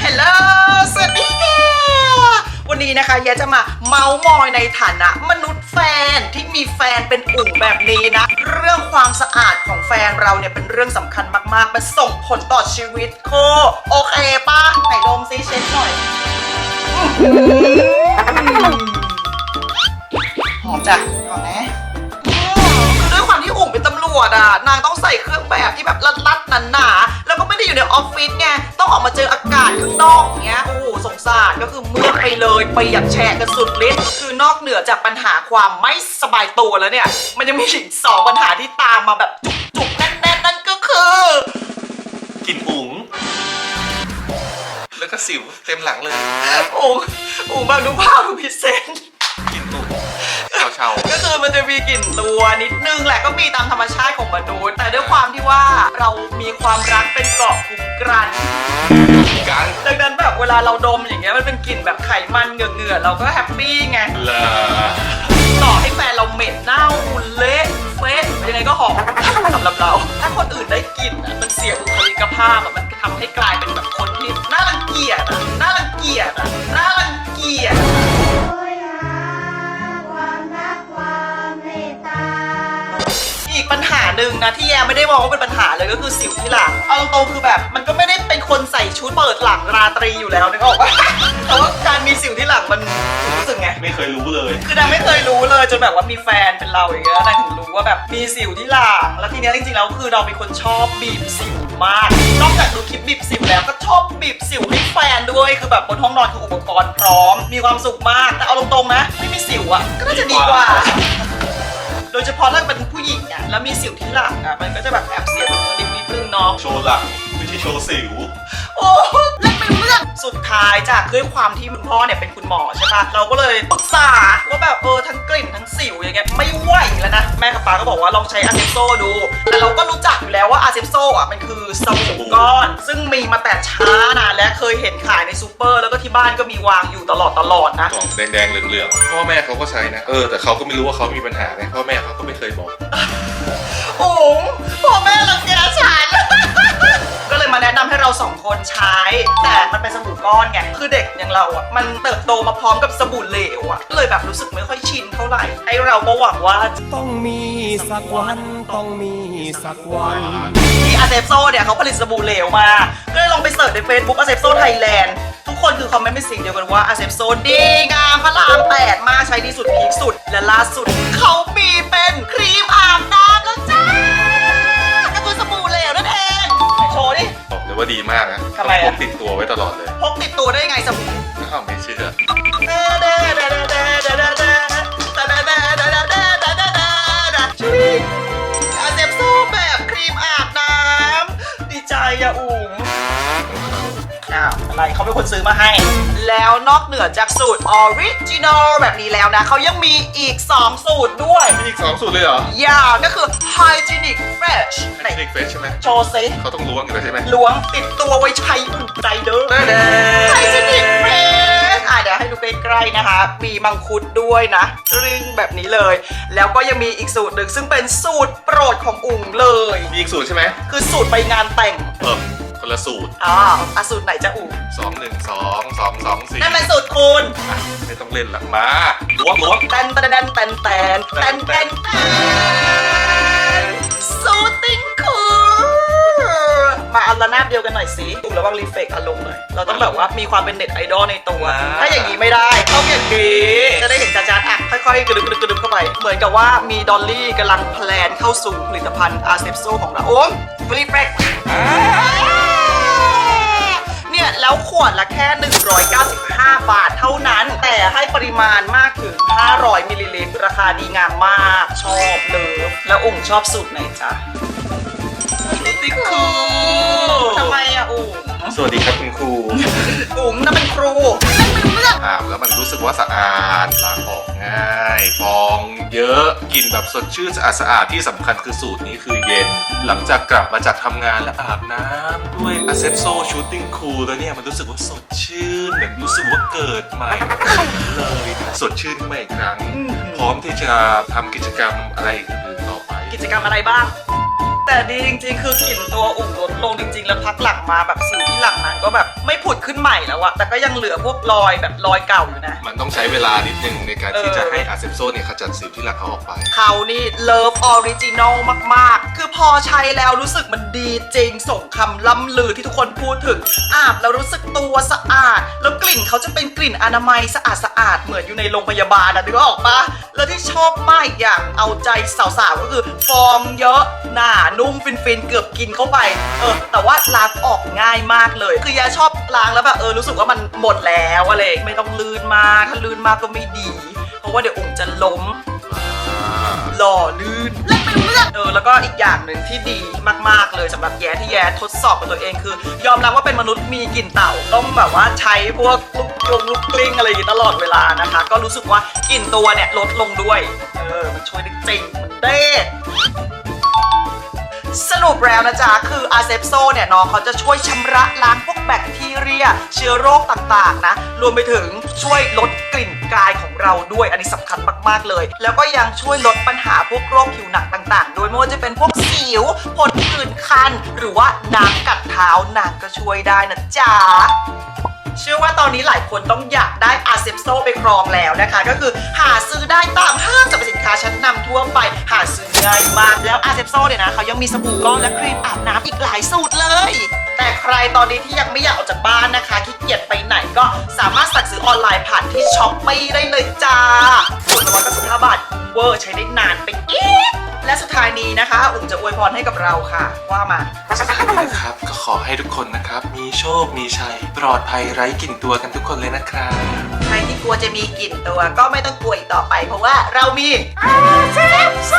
ฮัลโหลสวัสดีค่ะ วันนี้นะคะยายจะมาเมาส์มอยในฐานะ มนุษย์แฟนที่มีแฟนเป็นอุ่งแบบนี้นะ เรื่องความสะอาดของแฟนเราเนี่ยเป็นเรื่องสำคัญมากๆ มันส่งผลต่อชีวิตโคโอเคปะไหนดมซิเช็ดหน่อยหอมจ้ะก่อนนะอืมคือด้วยความที่อุ่งเป็นตำรวจอะ นางต้องใส่เครื่องแบบที่แบบรัดๆหนาๆแล้วก็ไม่ได้อยู่ในออฟฟิศไงต้องออกมาเจออาาศข้างนอกอย่างเงี้ยโอ้โหสงสารก็คือเมื่อกไปเลยไปอยากแชร์กันสุดฤทธิ์คือนอกเหนือจากปัญหาความไม่สบายตัวแล้วเนี่ย มันยังมีอีกสองปัญหาที่ตามมาแบบจุกๆแน่นๆนั่นก็คือกลิ่นอุ๋งแล้วก็สิวเต็มหลังเลยอุ๋งอุ๋งบางดูภาพดูพิเศษ กลิ่นอุ๋งเชาก็คือมันจะมีกลิ่นตัวนิดนึงแหละก็มีตามธรรมชาติของมนุษย์แต่ด้วยความที่ว่าเรามีความรักเป็นเกราะ ลาเราดมอย่างเงี้ยมันเป็นกลิ่นแบบไขมันเหงื่อๆเราก็แฮปปี้ไงเลอต่อให้แฟนเราเหม็นเน่า กปัญหาหนึ่งนะที่แยมไม่ได้มองว่าเป็นปัญหาเลยก็คือสิวที่หลังเอาตรงๆคือแบบ มันก็ไม่ได้เป็นคนใส่ชุดเปิดหลังราตรีอยู่แล้วนึกออกปะแต่ว่าการมีสิวที่หลังมันรู้สึกไง ไม่เคยรู้เลย คือนางไม่เคยรู้เลยจนแบบว่ามีแฟนเป็นเราอย่างเงี้ยนางถึงรู้ว่าแบบมีสิวที่หลังแล้วทีเนี้ยจริงๆแล้วคือเราเป็นคนชอบบีบสิวมาก นอกจากดูคลิปบีบสิวแล้วก็ชอบบีบสิวให้แฟนด้วยคือแบบบนห้องนอนคืออุปกรณ์พร้อม มีความสุขมากแต่เอาตรงๆนะไม่มีสิวอะก็น่าจะดีกว่า โดยเฉพาะถ้าเป็นผู้หญิงอะแล้วมีสิวที่หลังอะมันก็จะแบบแอบเสียบุคลิกนิดนึงเนาะโชว์หลังไม่ใช่โชว์สิว โอ้เล่นไม่รู้เรื่องสุด ท้ายจากด้วยความที่คุณพ่อเนี่ยเป็นคุณหมอใช่ปะเราก็เลยปรึกษาว่าแบบเออทั้งกลิ่นทั้งสิวอย่างเงี้ยไม่ไหวแล้วนะแม่กับป้าก็บอกว่าลองใช้อาเซปโซดู แต่เราก็รู้จักอยู่แล้วว่าอาเซปโซอะมันคือสบู่ก้อน ซึ่งมีมาแต่ช้านานและเคยเห็นขายในซูเปอร์ แล้วก็ที่บ้านก็มีวางอยู่ตลอดตลอดนะกล่องแดงๆเหลืองๆพ่อแม่เขาก็ใช้นะเออแต่เขาก็ไม่รู้ว่าเขามีปัญหาไงพ่อแม่เขาก็ไม่เคยบอกโอ้โหพ่อแม่รังแกฉัน คนใช้ แต่มันเป็นสบู่ก้อนไง คือเด็กอย่างเราอะ มันเติบโตมาพร้อมกับสบู่เหลวอะก็เลยแบบรู้สึกไม่ค่อยชินเท่าไหร่ ไอเราก็หวังว่า ต้องมีสักวัน ต้องมีสักวันที่อาเซปโซเนี่ยเขาผลิตสบู่เหลวมา ก็เลยลองไปเสิร์ชใน Facebook อาเซปโซไทยแลนด์ทุกคนคือคอมเมนต์เป็นสิ่งเดียวกันว่าอาเซปโซดีงามพระรามแปดมากใช้ดีสุดพีคสุด และล่าสุดเขามีเป็นครีมอาบน้ำ ดีมากนะทำไมอะต้องพกติดตัวไว้ตลอดเลยพกติดตัวได้ไงสบู่อ้าวไม่เชื่ออา อ้าวอะไรเขาเป็นคนซื้อมาให้ แล้วนอกเหนือจากสูตรออริจินอลแบบนี้แล้วนะเขายังมีอีก 2 สูตรด้วย มีอีกสองสูตรเลยเหรออย่างก็คือ hygienic fresh ไหนเด็กเฟสใช่ไหมโชว์ซิเขาต้องล้วงอยู่แล้วใช่ไหมล้วงติดตัวไว้ใช้อุ่นใจเด้อ ได้แน่ไทยสนิทเฟรชอะเดี๋ยวให้ดูใกล้ๆนะคะ มีมังคุดด้วยนะริงแบบนี้เลย แล้วก็ยังมีอีกสูตรหนึ่งซึ่งเป็นสูตรโปรดของอุ๋งเลย มีอีกสูตรใช่ไหมคือสูตรไปงานแต่ง เออ คนละสูตรอ่าอะสูตรไหนจะอุ๋งสองหนึ่งสองสองสองสี่นั่นเป็นสูตรคุณอะไม่ต้องเล่นหลักมาล้วงล้วงแตนแตนแตนแตนแตนแตนแตนแตนสูตรติ้งคูมาอันละนาบเดียวกันหน่อยสิอุ๋งระวังรีเฟกอารมณ์หน่อยเราต้องแบบว่ามีความเป็นเน็ตไอดอลในตัว ถ้าอย่างนี้ไม่ได้ต้องอย่างนี้จะได้เห็นจ้าๆอะค่อยๆกระดึบกระดึบกระดึบเข้าไป เหมือนกับว่ามีดอลลี่กำลังแพลนเข้าสู่ผลิตภัณฑ์อาเซปโซของเราโอ้มฟรีเฟก เนี่ย แล้วขวดละแค่ 195 บาทเท่านั้น แต่ให้ปริมาณมากถึง 500 มิลลิลิตร ราคาดีงามมาก ชอบเลย แล้วอุ่งชอบสูตรไหนจ๊ะติ๊กคูทำไมอะอุ่งสวัสดีครับคุณครูอุ่งนั่นเป็นครูเล่นไม่รู้เรื่ องอาบแล้วมันรู้สึกว่าสะอาดล้างออกง่ายฟองเยอะกลิ่นแบบสดชื่นสะอาดสะอาดที่สำคัญคือสูตรนี้คือเย็น หลังจากกลับมาจากทำงานและอาบน้ำด้วยอ c เซ p โซชูตติ้งคูลแล้วเนี่ยมันรู้สึกว่าสดชื่นเหมือนรู้สึกว่าเกิดใหม่เลยสดชื่นขึ้นมาอีกครั้ง พร้อมที่จะทำกิจกรรมอะไรอื่นๆต่อไป กิจกรรมอะไรบ้างแต่ดีจริงๆ คือกลิ่นตัวอุ่งลดลงจริง ๆ แล้วพักหลังมาแบบสิวที่หลังนั้น ก็แบบไม่ผุดขึ้นใหม่แล้วอะแต่ก็ยังเหลือพวกรอยแบบรอยเก่าอยู่นะ มันต้องใช้เวลานิดนึงในการที่เออจะให้อาเซปโซเนี่ยขจัดสิวที่หลังเขาออกไป เขานี่เลิฟออริจินอลมาก ๆ คือพอใช้แล้วรู้สึกมันดีจริงสมคำล่ำลือที่ทุกคนพูดถึง อาบแล้วรู้สึกตัวสะอาด แล้วกลิ่นเขาจะเป็นกลิ่นอนามัยสะอาดสะอาดๆเหมือนอยู่ในโรงพยาบาลอะนึกออกปะแล้วที่ชอบมากอีกอย่างเอาใจสาวๆก็คือฟองเยอะหนานุ่มฟินๆเกือบกินเข้าไปเออแต่ว่าล้างออกง่ายมากเลยคือยาชอบล้างแล้วแบบเออรู้สึกว่ามันหมดแล้วอะไรไม่ต้องลื่นมากถ้าลื่นมากก็ไม่ดี เพราะว่าเดี๋ยวองค์จะล้มหล่อลื่นเล่นเป็นเรื่องเออแล้วก็อีกอย่างหนึ่งที่ดีมากๆเลยสำหรับแย้ที่แย้ทดสอบกับตัวเองคือ ยอมรับว่าเป็นมนุษย์มีกลิ่นเต่าต้องแบบว่าใช้พวกลูกกลงลูกกลิ้งอะไรอย่างงี้ตลอดเวลานะคะ ก็รู้สึกว่ากลิ่นตัวเนี่ยลดลงด้วยเออมันช่วยได้จริงมันเด้ สรุปแล้วนะจ๊ะ คืออาเซปโซเนี่ยน้องเขาจะช่วยชำระล้างพวกแบคทีเรีย เชื้อโรคต่างๆนะ รวมไปถึงช่วยลดกลิ่นกายของเราด้วย อันนี้สำคัญมากๆเลย แล้วก็ยังช่วยลดปัญหาพวกโรคผิวหนังต่างๆ โดยไม่ว่าจะเป็นพวกสิวผดผื่นคัน หรือว่าน้ำกัดเท้านางก็ช่วยได้นะจ๊ะเชื่อว่าตอนนี้หลายคนต้องอยากได้ เซปโซไปครองแล้วนะคะ ก็คือหาซื้อได้ตามห้างสรรพสินค้าชั้นนำทั่วไป หาซื้อง่ายมาก แล้วอาเซปโซเนี่ยนะเขายังมีสบู่ก้อนและครีมอาบน้ำอีกหลายสูตรเลย แต่ใครตอนนี้ที่ยังไม่อยากออกจากบ้านนะคะขี้เกียจไปไหนก็สามารถสั่งซื้อออนไลน์ผ่านที่ช้อปปี้ได้เลยจ้าส่วนละร้อยเก้าสิบห้าบาทเวอร์ใช้ได้นานไปอีกและสุดท้ายนี้นะคะ อุ่มจะอวยพรให้กับเราค่ะ ว่ามา ครับก็ข ให้ทุกคนนะครับ มีโชค มีชัย ปลอดภัยไร้กลิ่นตัวกันทุกคนเลยนะครับ ใครที่กลัวจะมีกลิ่นตัวก็ไม่ต้องกลัวอีกต่อไป เพราะว่าเรามีอาเซปโซ